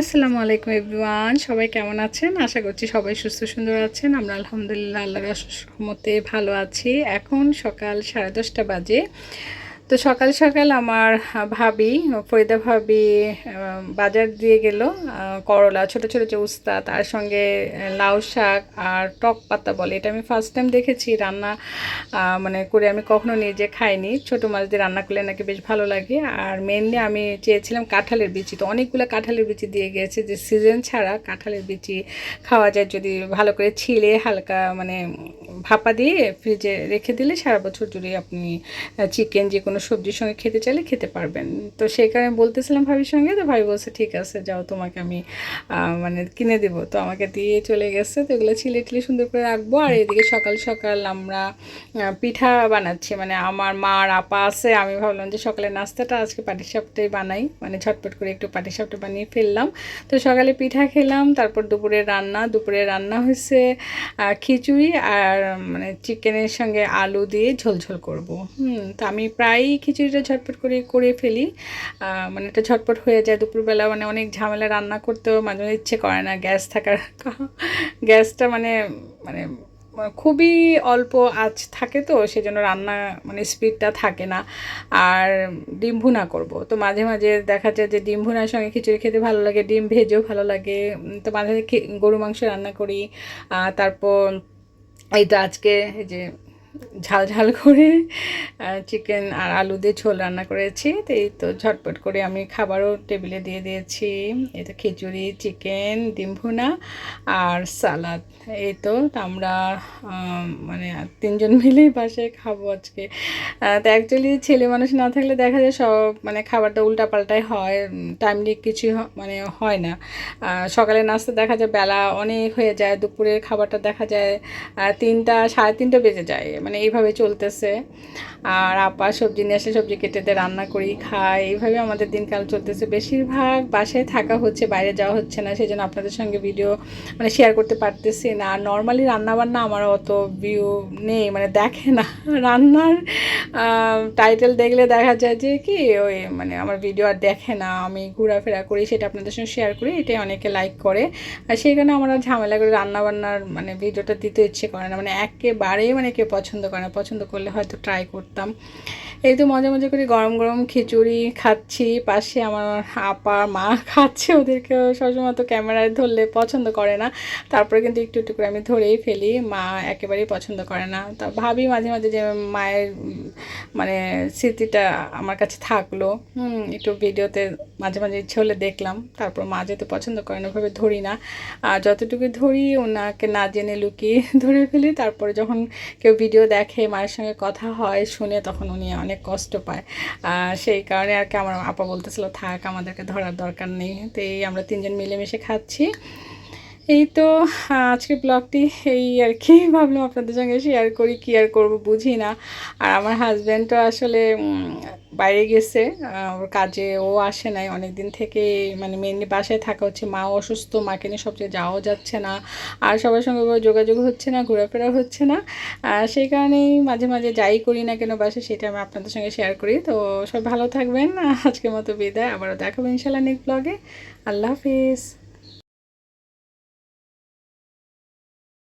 আসসালামু আলাইকুম এভরিওয়ান, সবাই কেমন আছেন? আশা করছি সবাই সুস্থ সুন্দর আছেন। আমরা আলহামদুলিল্লাহ, আল্লাহর রহমতে ভালো আছি। এখন সকাল সাড়ে দশটা বাজে। তো সকাল সকাল আমার ভাবি, ফরিদা ভাবি বাজার দিয়ে গেল করলা, ছোট ছোট যে উস্তা, তার সঙ্গে লাউ শাক আর টক পাতা বলে। এটা আমি ফার্স্ট টাইম দেখেছি, রান্না মানে করে আমি কখনো নিজে খাইনি। ছোট মাছ দিয়ে রান্না করলে নাকি বেশ ভালো লাগে। আর মেনলি আমি চেয়েছিলাম কাঁঠালের বিচি। তো অনেকগুলো কাঁঠালের বিচি দিয়ে গিয়েছে যে সিজন ছাড়া কাঁঠালের বিচি খাওয়া যায় যদি ভালো করে ছিলে, হালকা মানে ভাপা দিয়ে ফ্রিজে রেখে দিলে সারা বছর জুড়ে আপনি চিকেন যে কোনো সবজির সঙ্গে খেতে চাইলে খেতে পারবেন। তো সেই কারণে বলতেছিলাম ভাবির সঙ্গে তো ভাবি বলছে, ঠিক আছে, যাও, তোমাকে আমি মানে কিনে দেবো। তো আমাকে দিয়ে চলে গেছে। তো এগুলো ছিলে টিলে সুন্দর করে রাখব। আর এদিকে সকাল সকাল আমরা পিঠা বানাচ্ছি। মানে আমার মা আর আপা আছে। আমি ভাবলাম যে, সকালে নাস্তাটা আজকে পাটিসাপটাই বানাই। মানে ঝটপট করে একটু পাটিসাপটা বানিয়ে ফেললাম। তো সকালে পিঠা খেলাম। তারপর দুপুরে রান্না। দুপুরে রান্না হয়েছে খিচুড়ি। আর মানে চিকেনের সঙ্গে আলু দিয়ে ঝোলঝোল করব। হুম, তো আমি প্রায়ই খিচুড়িটা ঝটপট করে করে ফেলি। মানে এটা ঝটপট হয়ে যায় দুপুরবেলা মানে অনেক ঝামেলা রান্না করতেও মাঝে মাঝে ইচ্ছে করে না গ্যাস থাকার গ্যাসটা মানে মানে খুবই অল্প আঁচ থাকে তো, সেজন্য রান্না মানে স্পিডটা থাকে না। আর ডিম ভুনা করব। তো মাঝে মাঝে দেখা যায় যে ডিম ভুনার সঙ্গে খিচুড়ি খেতে ভালো লাগে, ডিম ভেজেও ভালো লাগে। তো মাঝে মাঝে গরু মাংস রান্না করি। তারপর এই তো আজকে, এই যে ঝাল ঝাল করে চিকেন আর আলু দিয়ে ঝোল রান্না করেছি। তো এই তো ঝটপট করে আমি খাবারও টেবিলে দিয়ে দিয়েছি। এই তো খিচুড়ি চিকেন ডিম ভুনা আর সালাদ এই তো আমরা আম, মানে তিনজন মিলেই বাসায় খাব আজকে। তো অ্যাকচুয়ালি ছেলে মানুষ না থাকলে দেখা যায় সব মানে খাবারটা উল্টাপাল্টাই হয় টাইমলি কিছু মানে হয় না। সকালে নাস্তা দেখা যায় বেলা অনেক হয়ে যায় দুপুরের খাবারটা দেখা যায় তিনটা সাড়ে তিনটা বেজে যায়। মানে এইভাবে চলতেছে। আর আপা সবজি নিয়ে আসে, সবজি কেটে দিয়ে রান্না করি, খাই। এইভাবে আমাদের দিনকাল চলতেছে। বেশিরভাগ বাসায় থাকা হচ্ছে, বাইরে যাওয়া হচ্ছে না সেই জন্য আপনাদের সঙ্গে ভিডিও মানে শেয়ার করতে পারতেছি না। আর নর্মালি রান্নাবান্না আমার অত ভিউ নেই মানে দেখে না। রান্নার টাইটেল দেখলে দেখা যায় যে কি, ওই মানে আমার ভিডিও আর দেখে না, আমি ঘোরাফেরা করি, সেটা আপনাদের সঙ্গে শেয়ার করি, এটাই অনেকে লাইক করে। আর সেই কারণে আমার ঝামেলা করে রান্নাবান্নার মানে ভিডিওটা দিতে ইচ্ছে করে না মানে একেবারেই মানে কেউ পছন্দ করে না। পছন্দ করলে হয়তো ট্রাই করতাম। এই তো মজা মজা করে গরম গরম খিচুড়ি খাচ্ছি, পাশে আমার আপা মা খাচ্ছে ওদেরকেও সবসময় তো ক্যামেরায় ধরলে পছন্দ করে না। তারপরে কিন্তু একটু একটু করে আমি ধরেই ফেলি, মা একেবারেই পছন্দ করে না। তা ভাবি মাঝে মাঝে যে মায়ের মানে স্মৃতিটা আমার কাছে থাকল। হুম, একটু ভিডিওতে মাঝে মাঝে ইচ্ছে হলে দেখলাম। তারপর মা যেহেতু পছন্দ করে না, ওভাবে ধরি না। আর যতটুকু ধরি ওনাকে না জেনে লুকিয়ে ধরে ফেলি। তারপরে যখন কেউ ভিডিও দেখে, মায়ের সঙ্গে কথা হয়, শুনে তখন উনি অনেক কষ্ট পায়। আর সেই কারণে আর কি আমার আপা বলতেছিল, থাক, আমাদেরকে ধরার দরকার নেই। তো এই আমরা তিনজন মিলেমিশে খাচ্ছি। এই তো আজকে ব্লগটি এই আর কি। ভাবলাম আপনাদের সঙ্গে শেয়ার করি, কি আর করব বুঝি না। আর আমার হাজব্যান্ডও আসলে বাইরে গেছে ওর কাজে ও আসে নাই। অনেক দিন থেকে মানে মেনলি বাসায় থাকা হচ্ছে। মা অসুস্থ, মাকে নিয়ে সবচেয়ে যাওয়াও যাচ্ছে না। আর সবার সঙ্গে যোগাযোগ হচ্ছে না ঘোরাফেরা হচ্ছে না। সেই কারণেই মাঝে মাঝে যাই করি না কেন বাসায়, সেটা আমি আপনাদের সঙ্গে শেয়ার করি। তো সব ভালো থাকবেন। আজকের মতো বিদায়। আবারও দেখাবো ইনশাল্লাহ ব্লগে আল্লাহ হাফিজ।